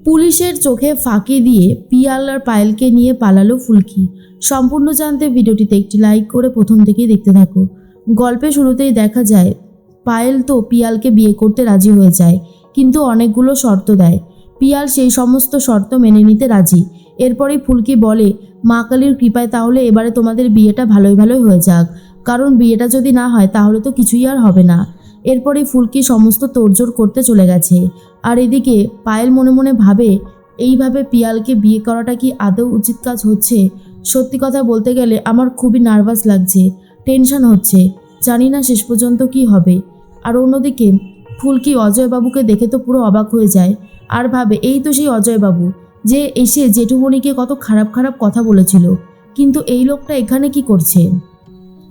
পুলিশের চোখে ফাঁকি দিয়ে পিয়াল আর পায়েলকে নিয়ে পালালো ফুলকি। সম্পূর্ণ জানতে ভিডিওটিতে একটি লাইক করে প্রথম থেকেই দেখতে থাকো। গল্পে শুরুতেই দেখা যায়, পায়েল তো পিয়ালকে বিয়ে করতে রাজি হয়ে যায়, কিন্তু অনেকগুলো শর্ত দেয়। পিয়াল সেই সমস্ত শর্ত মেনে নিতে রাজি। এরপরেই ফুলকি বলে, মা কালীর কৃপায় তাহলে এবারে তোমাদের বিয়েটা ভালোই ভালোই হয়ে যাক। কারণ বিয়েটা যদি না হয় তাহলে তো কিছুই আর হবে না। এরপরে ফুলকি সমস্ত তোড়জোড় করতে চলে গেছে। আর এদিকে পায়েল মনে মনে ভাবে, এইভাবে পিয়ালকে বিয়ে করাটা কি আদৌ উচিত কাজ হচ্ছে? সত্যি কথা বলতে গেলে আমার খুবই নার্ভাস লাগছে, টেনশন হচ্ছে। জানি না শেষ পর্যন্ত কি হবে। আর অন্যদিকে, ফুলকি অজয়বাবুকে দেখে তো পুরো অবাক হয়ে যায়। আর ভাবে, এই তো সেই অজয়বাবু, যে এসে জেঠুমণিকে কত খারাপ খারাপ কথা বলেছিল। কিন্তু এই লোকটা এখানে কি করছে?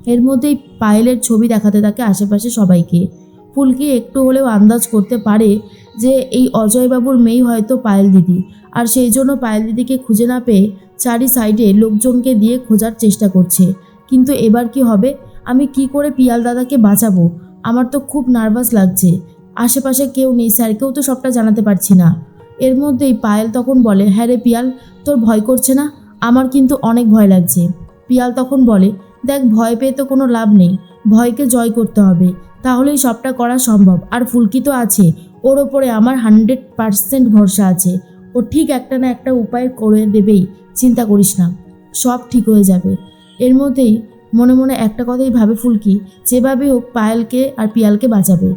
এর মধ্যেই পায়েলের ছবি দেখাতে থাকে আশেপাশে সবাইকে। ফুলকি একটু হলেও আন্দাজ করতে পারে যে এই অজয়বাবুর মেয়ে হয়তো পায়েল দিদি। আর সেই জন্য পায়েল দিদিকে খুঁজে না পেয়ে চারি সাইডে লোকজনকে দিয়ে খোঁজার চেষ্টা করছে। কিন্তু এবার কি হবে? আমি কি করে পিয়াল দাদাকে বাঁচাবো? আমার তো খুব নার্ভাস লাগছে। আশেপাশে কেউ নেই স্যারকেও তো সবটা জানাতে পারছি না। এর মধ্যেই পায়েল তখন বলে হ্যাঁ রে পিয়াল, তোর ভয় করছে না? আমার কিন্তু অনেক ভয় লাগছে। পিয়াল তখন বলে দেখ, ভয় পেয়ে তো কোনো লাভ নেই। ভয়কে জয় করতে হবে। তাহলেই সবটা করা সম্ভব। আর ফুলকি তো আছে। ওর ওপরে আমার হান্ড্রেড পারসেন্ট ভরসা আছে। ও ঠিক একটা না একটা উপায় করে দেবেই। চিন্তা করিস না। সব ঠিক হয়ে যাবে। এর মধ্যেই মনে মনে একটা কথাই ভাবে ফুলকি, যেভাবে হোক পায়েলকে আর পিয়ালকে বাঁচাবে।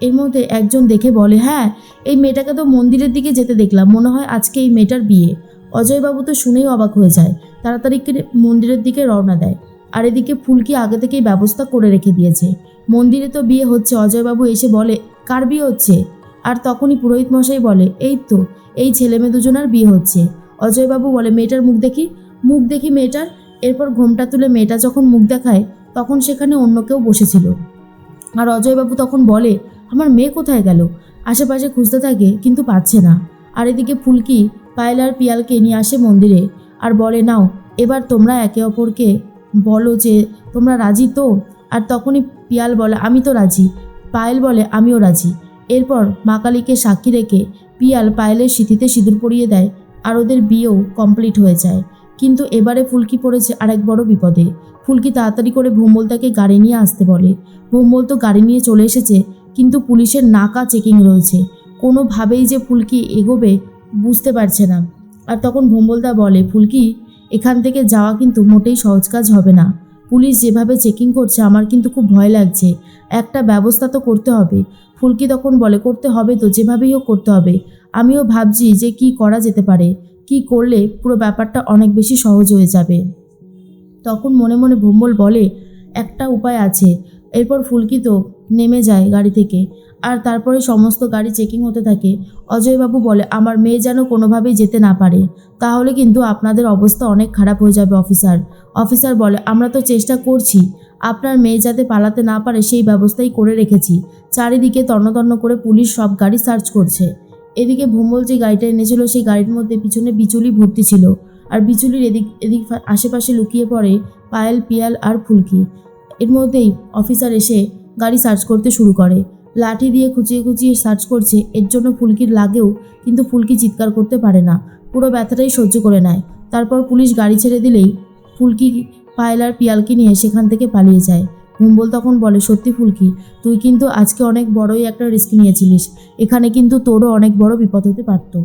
এর মধ্যে একজন দেখে বলে হ্যাঁ এই মেয়েটাকে তো মন্দিরের দিকে যেতে দেখলাম। মনে হয় আজকে এই মেয়েটার বিয়ে। অজয়বাবু তো শুনেই অবাক হয়ে যায়। তাড়াতাড়ি মন্দিরের দিকে রওনা দেয়। আর এদিকে ফুলকি আগে থেকেই ব্যবস্থা করে রেখে দিয়েছে। মন্দিরে তো বিয়ে হচ্ছে, অজয়বাবু এসে বলে, কার বিয়ে হচ্ছে? আর তখনই পুরোহিত মশাই বলে, এই তো, এই ছেলে মেয়ে দুজনার বিয়ে হচ্ছে। অজয়বাবু বলে, মেয়েটার মুখ দেখি? মুখ দেখি মেয়েটার? এরপর ঘোমটা তুলে মেয়েটা যখন মুখ দেখায়, তখন সেখানে অন্য কেউ বসেছিল। আর অজয়বাবু তখন বলে, আমার মেয়ে কোথায় গেল? আশেপাশে খুঁজতে থাকে, কিন্তু পাচ্ছে না। আর এদিকে ফুলকি পায়েল আর পিয়ালকে নিয়ে আসে মন্দিরে, আর বলে, নাও, এবার তোমরা একে অপরকে বলো যে, তোমরা রাজি তো? আর তখনই পিয়াল বলে, আমি তো রাজি। পায়েল বলে, আমিও রাজি। এরপর মা কালীকে সাক্ষী রেখে পিয়াল পায়েলের স্মৃতিতে সিঁদুর পরিয়ে দেয়, আর ওদের বিয়েও কমপ্লিট হয়ে যায়। কিন্তু এবারে ফুলকি পড়েছে আরেক বড় বিপদে। ফুলকি তাড়াতাড়ি করে ভোম্বলতাকে গাড়ি নিয়ে আসতে বলে। ভোম্বল তো গাড়ি নিয়ে চলে এসেছে, কিন্তু পুলিশের নাকা চেকিং রয়েছে। কোনোভাবেই যে ফুলকি এগোবে বুঝতে পারছে না। আর তখন ভোম্বলদা বলে, ফুলকি এখান থেকে যাওয়া কিন্তু মোটেই সহজ কাজ হবে না। পুলিশ যেভাবে চেকিং করছে, আমার কিন্তু খুব ভয় লাগছে। একটা ব্যবস্থা তো করতে হবে। ফুলকি তখন বলে, করতে হবে তো, যেভাবেই হোক করতে হবে। আমিও ভাবছি যে কি করা যেতে পারে। কি করলে পুরো ব্যাপারটা অনেক বেশি সহজ হয়ে যাবে। তখন মনে মনে ভোম্বল বলে, একটা উপায় আছে। এরপর ফুলকি তো নেমে যায় গাড়ি থেকে। আর তারপরে সমস্ত গাড়ি চেকিং হতে থাকে। অজয়বাবু বলে, আমার মেয়ে যেন কোনোভাবেই যেতে না পারে। তাহলে কিন্তু আপনাদের অবস্থা অনেক খারাপ হয়ে যাবে, অফিসার। অফিসার বলে, আমরা তো চেষ্টা করছি। আপনার মেয়ে যাতে পালাতে না পারে, সেই ব্যবস্থাই করে রেখেছি। চারিদিকে তন্নতন্ন করে পুলিশ সব গাড়ি সার্চ করছে। এদিকে ভুম্বল যে গাড়িটা এনেছিল, সেই গাড়ির মধ্যে পিছনে বিচুলি ভর্তি ছিল। আর বিচুলির এদিক এদিক আশেপাশে লুকিয়ে পড়ে পায়েল, পিয়াল আর ফুলকি। এর মধ্যেই অফিসার এসে গাড়ি সার্চ করতে শুরু করে। লাঠি দিয়ে খুঁচিয়ে খুঁচিয়ে সার্চ করছে, এর জন্য ফুলকির লাগেও কিন্তু ফুলকি চিৎকার করতে পারে না। পুরো ব্যথাটাই সহ্য করে নেয়। তারপর পুলিশ গাড়ি ছেড়ে দিলেই ফুলকি পায়লার পিয়ালকে নিয়ে সেখান থেকে পালিয়ে যায়। মুম্বল তখন বলে, সত্যি ফুলকি, তুই কিন্তু আজকে অনেক বড়ই একটা রিস্ক নিয়েছিলিস। এখানে কিন্তু তোরও অনেক বড় বিপদ হতে পারতো।